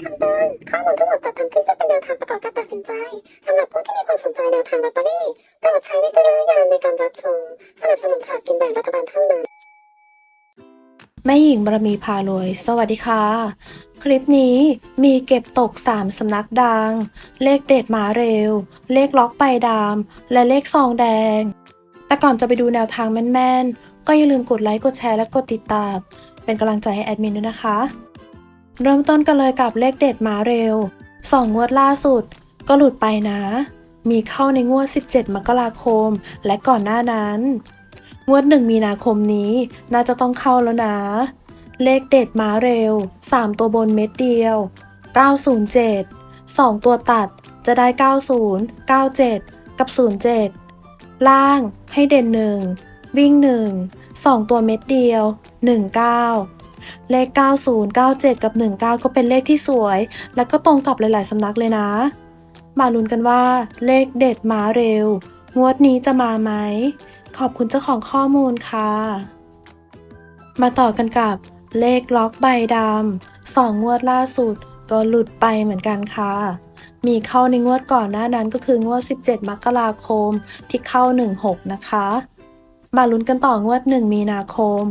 คำเตือนข้อมูลทั้งหมดจัดทำขึ้นเพื่อเป็นแนวทางประกอบการตัดสินใจสำหรับผู้ที่มีความสนใจแนวทางลอตเตอรี่โปรดใช้วิจารณญาณในการรับชมสนับสนุนฉลากกินแบ่งรัฐบาลเท่านั้นแม่หญิงบารมีพารวย สวัสดีค่ะ คลิปนี้มีเก็บตก 3 สำนักดัง เลขเด็ดหมาเร็ว เลขล็อกใบดำและเลขซองแดง แต่ก่อนจะไปดูแนวทางแม่นๆ ก็อย่าลืมกดไลค์ กดแชร์และกดติดตาม เป็นกำลังใจให้แอดมินด้วยนะคะ เริ่มต้นกันเลยกับเลขเด็ดมาเร็วสองงวดล่าสุด ก็หลุดไปนะ มีเข้าในงวด 17 มกราคม และก่อนหน้านั้น งวดหนึ่งมีนาคมนี้ น่าจะต้องเข้าแล้วนะ เลขเด็ดมาเร็ว 3 ตัวบนเม็ดเดียว 907 2 ตัวตัดจะได้ 90 97 กับ 07 ล่างให้เด่น 1 วิ่ง 1 2 ตัวเม็ดเดียว 19 เลข 90 97 กับ 19 ก็เป็นเลขที่สวย และก็ตรงกับหลาย ๆ สำนักเลยนะ มาลุ้นกันว่า เลขเด็ดมาเร็ว งวดนี้จะมาไหม ขอบคุณเจ้าของข้อมูลค่ะ มาต่อกันกับเลขล็อกใบดำสองงวดล่าสุด ก็หลุดไปเหมือนกันค่ะ มีเข้าในงวดก่อนหน้านั้นก็คืองวด 17 มกราคมที่เข้า 16 นะคะ มาลุ้นกันต่องวด 1 มีนาคม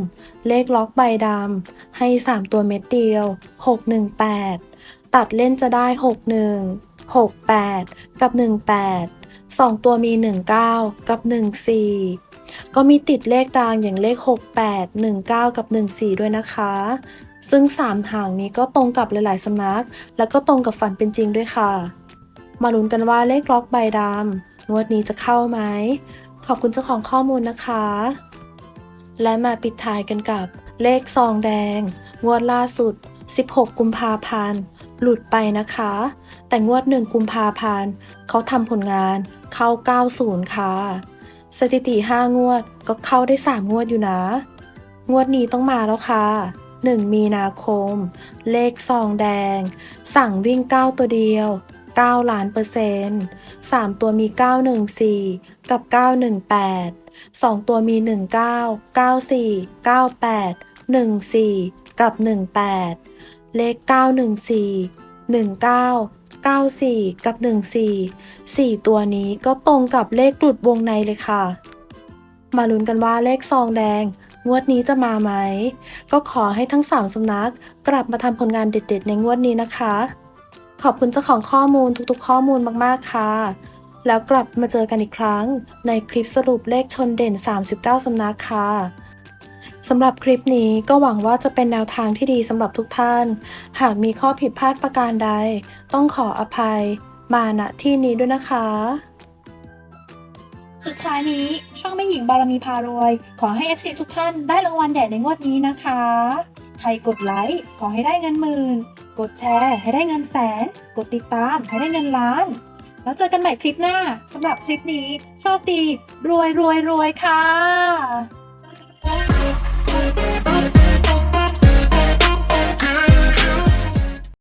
เลขล็อกใบดำให้ 3 ตัวเม็ดเดียว 618 ตัดเล่นจะได้ 61 68 กับ 18 2 ตัวมี 19 กับ 14 ก็มีติดเลขดังอย่างเลข 68 19 กับ 14 ด้วยนะคะ ซึ่ง 3 หางนี้ก็ตรงกับหลาย ๆ สำนัก แล้วก็ตรงกับฝันเป็นจริงด้วยค่ะ มาลุ้นกันว่าเลขล็อกใบดำงวดนี้จะเข้าไหม ขอบคุณเจ้าของข้อมูลนะคะ และมาปิดท้ายกันกับเลขซองแดง งวดล่าสุด 16 กุมภาพันธ์ หลุดไปนะคะ แต่งวด 1 กุมภาพันธ์เขาทำผลงานเข้า 90 ค่ะ สถิติ 5 งวดก็เข้าได้ 3 งวดอยู่นะ งวดนี้ต้องมาแล้วค่ะ1มีนาคม เลขซองแดง สั่งวิ่ง 9 ตัวเดียว 9 ล้านเปอร์เซ็นต์3ตัวมี 914 กับ 918 2 ตัวมี 19 94 98 14 กับ 18 เลข 914 19 94 กับ 14 4 ตัวนี้ก็ตรงกับเลขหลุดวงในเลยค่ะ มาลุ้นกันว่าเลขซองแดง งวดนี้จะมาไหม ก็ขอให้ทั้ง 3สำนักกลับมาทำผลงานเด็ดๆ ในงวดนี้นะคะ ขอบคุณเจ้าของข้อมูลทุกๆ ข้อมูลมากๆ ค่ะ แล้วกลับมาเจอกันอีกครั้ง ในคลิปสรุปเลขชนเด่น 39 สำนักค่ะสำหรับคลิปนี้ก็หวังว่าจะเป็นแนวทางที่ดีสำหรับทุกท่าน หากมีข้อผิดพลาดประการใด ต้องขออภัย มาณที่นี้ด้วยนะคะ สุดท้ายนี้ช่องแม่หญิงบารมีพารวย ขอให้ FC ทุกท่านได้รางวัลใหญ่ในงวดนี้นะคะ ใครกดไลค์ขอให้ได้เงินหมื่น กดแชร์ให้ได้เงินแสน กดติดตามให้ได้เงินล้าน แล้วเจอกันใหม่คลิปหน้าสำหรับคลิปนี้ โชคดี รวยรวยรวยค่ะ